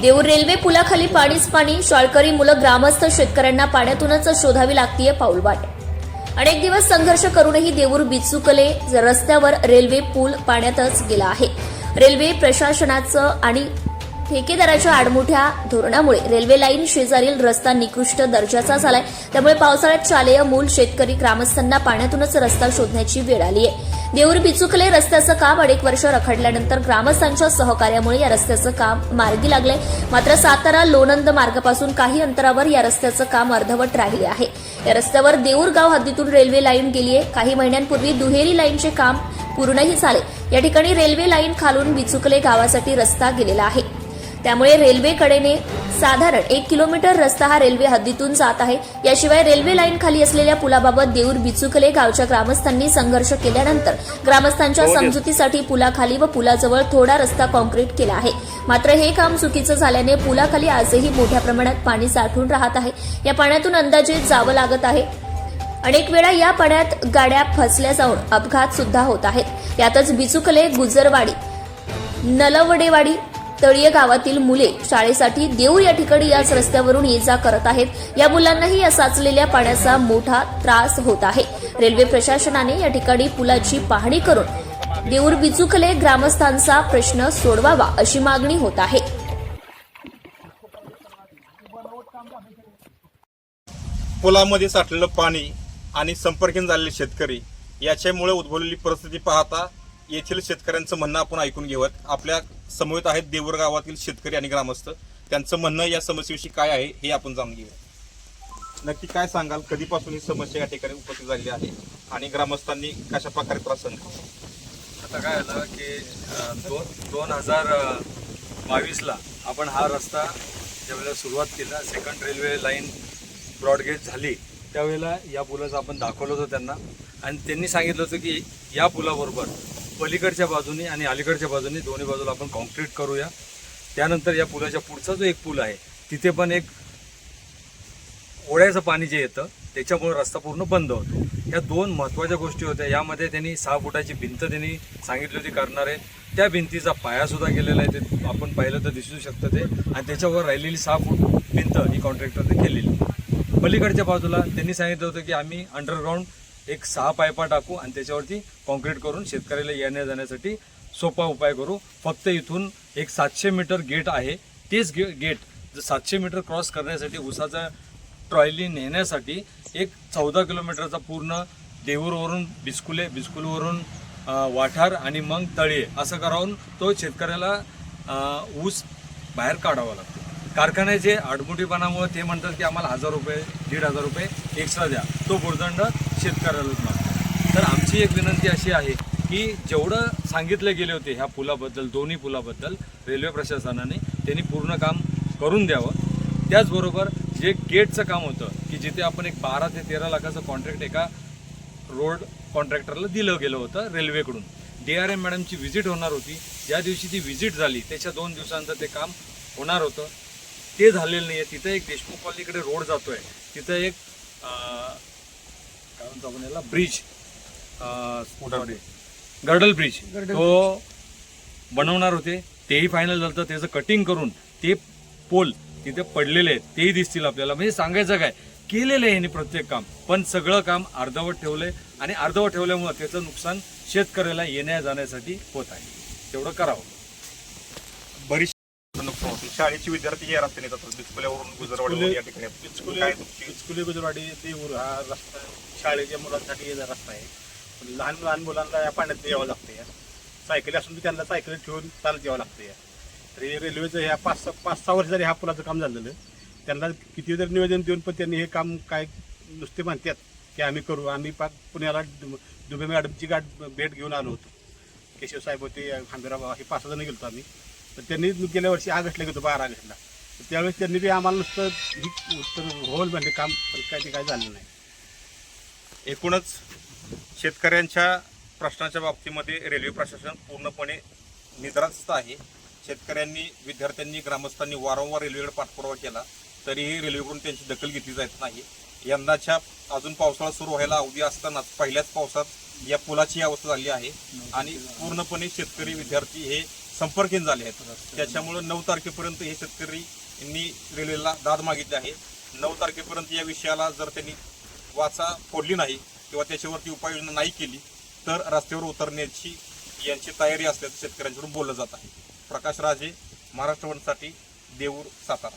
Deur railway पुलाखाली पाणीच पाणी शाळकरी मुलं ग्रामस्थ शेतकऱ्यांना पाण्यातूनच शोधावी लागतीये पाऊलवाट अनेक दिवस संघर्ष करूनही देऊर बिचुकले रस्त्यावर रेल्वे पूल पाण्यातच गेला आहे. रेल्वे प्रशासनाचं आणि ठेकेदाराच्या आडमुठ्या धोरणामुळे रेल्वे लाईन शेजारील रस्ता निकृष्ट दर्जाचा झालाय. त्यामुळे पावसाळ्यात शालेय मूल शेतकरी ग्रामस्थांना पाण्यातूनच रस्ता शोधण्याची वेळ आली आहे देऊर बिचुकले रस्त्याचं काम अनेक वर्ष रखडल्यानंतर ग्रामस्थांच्या सहकार्यामुळे या रस्त्याचं काम मार्गी लागले. मात्र सातारा लोणंद मार्गापासून काही अंतरावर या रस्त्याचं काम अर्धवट राहिले आहे. या रस्त्यावर देऊर गाव हद्दीतून रेल्वे लाईन गेली आहे. काही महिन्यांपूर्वी दुहेरी लाईनचे काम पूर्णही झाले. या ठिकाणी रेल्वे लाईन खालून बिचुकले गावासाठी रस्ता गेलेला आहे. त्यामुळे रेल्वेकडेने साधारण एक किलोमीटर रस्ता हा रेल्वे हद्दीतून जात आहे. याशिवाय रेल्वे लाईन खाली असलेल्या पुलाबाबत देऊर बिचुकले गावच्या ग्रामस्थांनी संघर्ष केल्यानंतर ग्रामस्थांच्या समजुतीसाठी पुलाखाली व पुलाजवळ थोडा रस्ता कॉन्क्रीट केला आहे. मात्र हे काम चुकीचं झाल्याने पुलाखाली आजही मोठ्या प्रमाणात पाणी साठून राहत आहे. या पाण्यातून अंदाजे जावं लागत आहे. अनेक वेळा या पाण्यात गाड्या फसल्या जाऊन अपघात सुद्धा होत आहेत. यातच बिचुकले गुजरवाडी नलवडेवाडी तळीय गावातील मुले शाळेसाठी देऊर या ठिकाणी याच रस्त्यावरून ये जा करत आहेत. या मुलांनाही या साचलेल्या पाण्याचा मोठा त्रास होत आहे. रेल्वे प्रशासनाने या ठिकाणी पुलाची पाहणी करून देऊर बिचुकले ग्रामस्थांचा प्रश्न सोडवावा अशी मागणी होत आहे. पुलामध्ये साठलेलं पाणी आणि संपर्कहीन झालेले शेतकरी याच्यामुळे उद्भवलेली परिस्थिती पाहता येथील शेतकऱ्यांचं म्हणणं आपण ऐकून घेऊयात. आपल्या समवेत आहेत देऊर गावातील शेतकरी आणि ग्रामस्थ. त्यांचं म्हणणं या समस्येविषयी काय आहे हे आपण जाणून घेऊया. नक्की काय सांगाल? कधीपासून ही समस्या या ठिकाणी उपस्थित झालेली आहे? आणि ग्रामस्थांनी कशा प्रकारे त्रास सहन केला? आता काय झालं की दोन दोन हजार बावीसला आपण हा रस्ता ज्यावेळेला सुरुवात केला सेकंड रेल्वे लाईन ब्रॉडगेज झाली त्यावेळेला या पुलाचं आपण दाखवलं होतं त्यांना. आणि त्यांनी सांगितलं होतं की या पुलाबरोबर पलीकडच्या बाजूनी आणि अलीकडच्या बाजूनी दोन्ही बाजूला आपण कॉन्क्रीट करूया. त्यानंतर या पुलाच्या पुढचा जो एक पूल आहे तिथे पण एक ओढ्याचं पाणी जे येतं त्याच्यामुळे रस्ता पूर्ण बंद होतो. ह्या दोन महत्त्वाच्या गोष्टी होत्या. यामध्ये त्यांनी सहा फुटाची भिंत त्यांनी सांगितली होती करणार. आहे त्या भिंतीचा पायासुद्धा गेलेला आहे ते आपण पाहिलं तर दिसू शकतं ते. आणि त्याच्यावर राहिलेली सहा फूट भिंत ही कॉन्ट्रॅक्टरने केलेली. पलीकडच्या बाजूला त्यांनी सांगितलं होतं की आम्ही अंडरग्राऊंड एक सहा पायपा टाकू आणि त्याच्यावरती कॉन्क्रीट करून शेतकऱ्याला येण्या जाण्यासाठी सोपा उपाय करू. फक्त इथून एक सातशे मीटर गेट आहे. तेच गे गेट सातशे मीटर क्रॉस करण्यासाठी उसाचा ट्रॉयली नेण्यासाठी एक चौदा किलोमीटरचा पूर्ण देऊरवरून बिस्कुले बिस्कुलवरून वाठार आणि मग तळी असं करावून तो शेतकऱ्याला ऊस बाहेर काढावा लागतो. कारखान्याचे आडमुठीपणामुळे ते म्हणतात की आम्हाला हजार रुपये दीड हजार रुपये एक्स्ट्रा द्या. तो भुर्दंड शेतकऱ्यालाच मागतो तर आमची एक विनंती अशी आहे की जेवढं सांगितले गेले होते ह्या पुलाबद्दल दोन्ही पुलाबद्दल रेल्वे प्रशासनाने त्यांनी पूर्ण काम करून द्यावं. त्याचबरोबर जे गेटचं काम होतं की जिथे आपण एक बारा ते तेरा लाखाचं कॉन्ट्रॅक्ट एका रोड कॉन्ट्रॅक्टरला दिलं गेलं होतं रेल्वेकडून. डी आर एम मॅडमची व्हिजिट होणार होती. ज्या दिवशी ती व्हिजिट झाली त्याच्या दोन दिवसांचं ते काम होणार होतं. ते झालेलं नाही आहे तिथं एक देशमुख कॉलनीकडे रोड जातो आहे तिथं एक याला ब्रिज गर्डल ब्रिज तो बनवणार होते तेही फायनल झालं त्याचं कटिंग करून ते पोल तिथे पडलेले आहेत तेही दिसतील आपल्याला म्हणजे सांगायचं काय केलेलं आहे ह्यांनी प्रत्येक काम पण सगळं काम अर्धवट ठेवलंय आणि अर्धवट ठेवल्यामुळे त्याचं नुकसान शेतकऱ्याला येण्या जाण्यासाठी होत आहे तेवढं करावं बरीच नुकसान होते शाळेचे विद्यार्थी या रस्त्याने जातात बिचकुल्यावरून गुजरवाडी या ठिकाणी बिचकुले गुजरवाडी देऊर हा रस्ता शाळेच्या मुलांसाठी येणार रस्ता आहे. पण लहान लहान मुलांना या पाण्यात यावं लागतं या सायकली असून त्यांना सायकल ठेवून चालत यावं लागतं या तरी रेल्वेचं ह्या पाच सहा पाच सहा वर्ष जरी ह्या पुलाचं काम झालेलं त्यांना किती जरी निवेदन देऊन पण त्यांनी हे काम काय नुसते म्हणतात की आम्ही करू. आम्ही पा पुण्याला दु- दुबे मॅडमची गाठ भेट घेऊन आलो होतो. केशव साहेब होते खांबेराव हे पाच जण गेलो आम्ही. तर त्यांनी गेल्या वर्षी ऑगस्टला गेलो बारा ऑगस्टला तर त्यावेळेस त्यांनी बी आम्हाला नुसतं होल म्हणजे काम पण काय ते काय झालं नाही. एकूणच शेतकऱ्यांच्या प्रश्नाच्या बाबतीमध्ये रेल्वे प्रशासन पूर्णपणे निद्रास्त आहे. शेतकऱ्यांनी विद्यार्थ्यांनी ग्रामस्थांनी वारंवार रेल्वेकडे पाठपुरावा केला तरीही रेल्वेकडून त्यांची दखल घेतली जात नाही. यंदाच्या अजून पावसाळा सुरू व्हायला अवधी असतानाच पहिल्याच पावसात या पुलाची अवस्था झाली आहे आणि पूर्णपणे शेतकरी विद्यार्थी हे संपर्कहीन झाले आहेत. त्याच्यामुळं नऊ तारखेपर्यंत हे शेतकरी यांनी रेल्वेला दाद मागितली आहे. नऊ तारखेपर्यंत या विषयाला जर त्यांनी वाचा फोडली नाही किंवा त्याच्यावरती उपाययोजना नाही केली तर रस्त्यावर उतरण्याची यांची तयारी असल्याचं शेतकऱ्यांकडून बोललं जात आहे. प्रकाश राजे महाराष्ट्रवनसाठी देऊर सातारा.